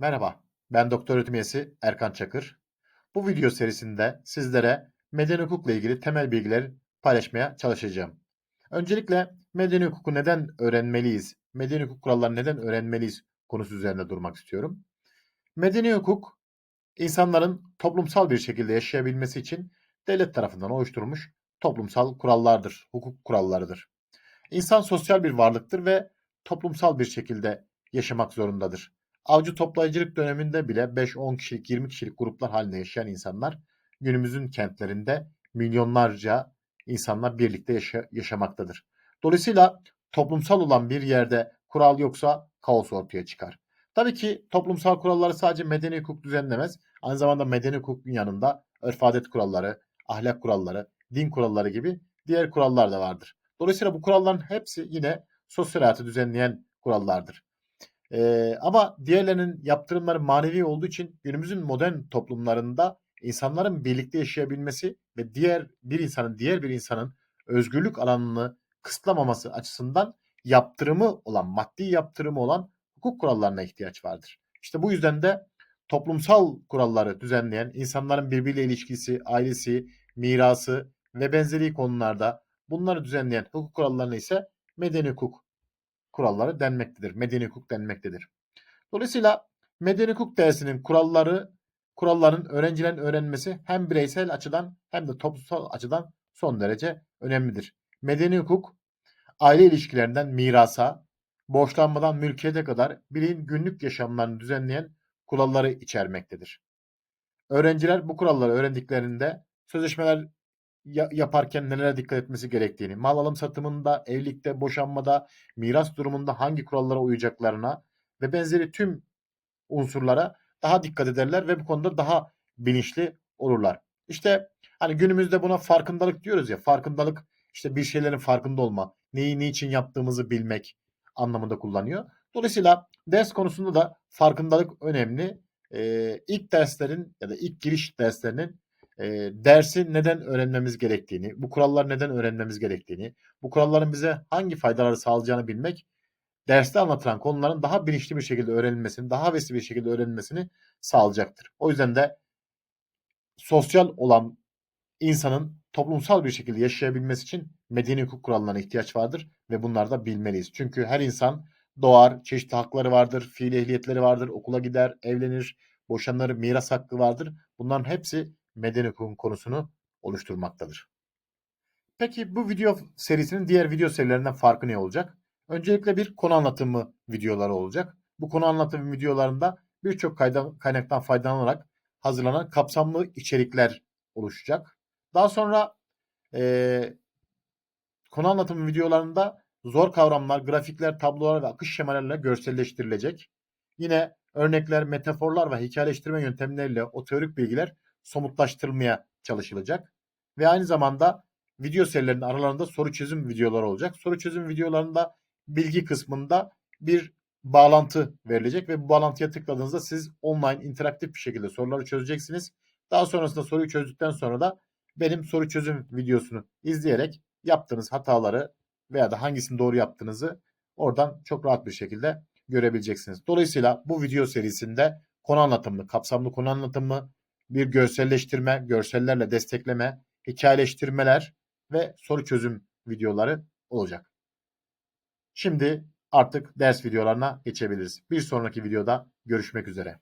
Merhaba, ben Doktor Öğretim Üyesi Erkan Çakır. Bu video serisinde sizlere medeni hukukla ilgili temel bilgiler paylaşmaya çalışacağım. Öncelikle medeni hukuku neden öğrenmeliyiz, medeni hukuk kurallarını neden öğrenmeliyiz konusu üzerinde durmak istiyorum. Medeni hukuk, insanların toplumsal bir şekilde yaşayabilmesi için devlet tarafından oluşturulmuş toplumsal kurallardır, hukuk kurallarıdır. İnsan sosyal bir varlıktır ve toplumsal bir şekilde yaşamak zorundadır. Avcı toplayıcılık döneminde bile 5-10 kişilik, 20 kişilik gruplar halinde yaşayan insanlar günümüzün kentlerinde milyonlarca insanlar birlikte yaşa- yaşamaktadır. Dolayısıyla toplumsal olan bir yerde kural yoksa kaos ortaya çıkar. Tabii ki toplumsal kuralları sadece medeni hukuk düzenlemez. Aynı zamanda medeni hukukun yanında örf adet kuralları, ahlak kuralları, din kuralları gibi diğer kurallar da vardır. Dolayısıyla bu kuralların hepsi yine sosyal hayatı düzenleyen kurallardır. Ee, ama diğerlerinin yaptırımları manevi olduğu için günümüzün modern toplumlarında insanların birlikte yaşayabilmesi ve diğer bir insanın diğer bir insanın özgürlük alanını kısıtlamaması açısından yaptırımı olan, maddi yaptırımı olan hukuk kurallarına ihtiyaç vardır. İşte bu yüzden de toplumsal kuralları düzenleyen, insanların birbiriyle ilişkisi, ailesi, mirası ve benzeri konularda bunları düzenleyen hukuk kurallarına ise medeni hukuk kuralları denmektedir. Medeni hukuk denmektedir. Dolayısıyla medeni hukuk dersinin kuralları kuralların öğrencilerin öğrenmesi hem bireysel açıdan hem de toplumsal açıdan son derece önemlidir. Medeni hukuk aile ilişkilerinden mirasa, borçlanmadan mülkiyete kadar bireyin günlük yaşamlarını düzenleyen kuralları içermektedir. Öğrenciler bu kuralları öğrendiklerinde sözleşmeler ya- yaparken nelere dikkat etmesi gerektiğini, mal alım satımında, evlilikte, boşanmada, miras durumunda hangi kurallara uyacaklarına ve benzeri tüm unsurlara daha dikkat ederler ve bu konuda daha bilinçli olurlar. İşte hani günümüzde buna farkındalık diyoruz ya. Farkındalık işte bir şeylerin farkında olma, neyi niçin yaptığımızı bilmek anlamında kullanıyor. Dolayısıyla ders konusunda da farkındalık önemli. Ee, ilk derslerin ya da ilk giriş derslerinin e, dersi neden öğrenmemiz gerektiğini, bu kurallar neden öğrenmemiz gerektiğini, bu kuralların bize hangi faydaları sağlayacağını bilmek derste anlatılan konuların daha bilinçli bir şekilde öğrenilmesini, daha vesile bir şekilde öğrenilmesini sağlayacaktır. O yüzden de sosyal olan insanın toplumsal bir şekilde yaşayabilmesi için medeni hukuk kurallarına ihtiyaç vardır ve bunları da bilmeliyiz. Çünkü her insan doğar, çeşitli hakları vardır, fiil ehliyetleri vardır, okula gider, evlenir, boşanır, miras hakkı vardır. Bunların hepsi medeni hukukun konusunu oluşturmaktadır. Peki bu video serisinin diğer video serilerinden farkı ne olacak? Öncelikle bir konu anlatımı videoları olacak. Bu konu anlatımı videolarında birçok kaynaktan faydalanarak hazırlanan kapsamlı içerikler oluşacak. Daha sonra eee, konu anlatımı videolarında zor kavramlar, grafikler, tablolar ve akış şemalarıyla görselleştirilecek. Yine örnekler, metaforlar ve hikayeleştirme yöntemleriyle o teorik bilgiler somutlaştırılmaya çalışılacak. Ve aynı zamanda video serilerinin aralarında soru çözüm videoları olacak. Soru çözüm videolarında bilgi kısmında bir bağlantı verilecek ve bu bağlantıya tıkladığınızda siz online interaktif bir şekilde soruları çözeceksiniz. Daha sonrasında soruyu çözdükten sonra da benim soru çözüm videosunu izleyerek yaptığınız hataları veya da hangisini doğru yaptığınızı oradan çok rahat bir şekilde görebileceksiniz. Dolayısıyla bu video serisinde konu anlatımlı, kapsamlı konu anlatımı, bir görselleştirme, görsellerle destekleme, hikayeleştirmeler ve soru çözüm videoları olacak. Şimdi artık ders videolarına geçebiliriz. Bir sonraki videoda görüşmek üzere.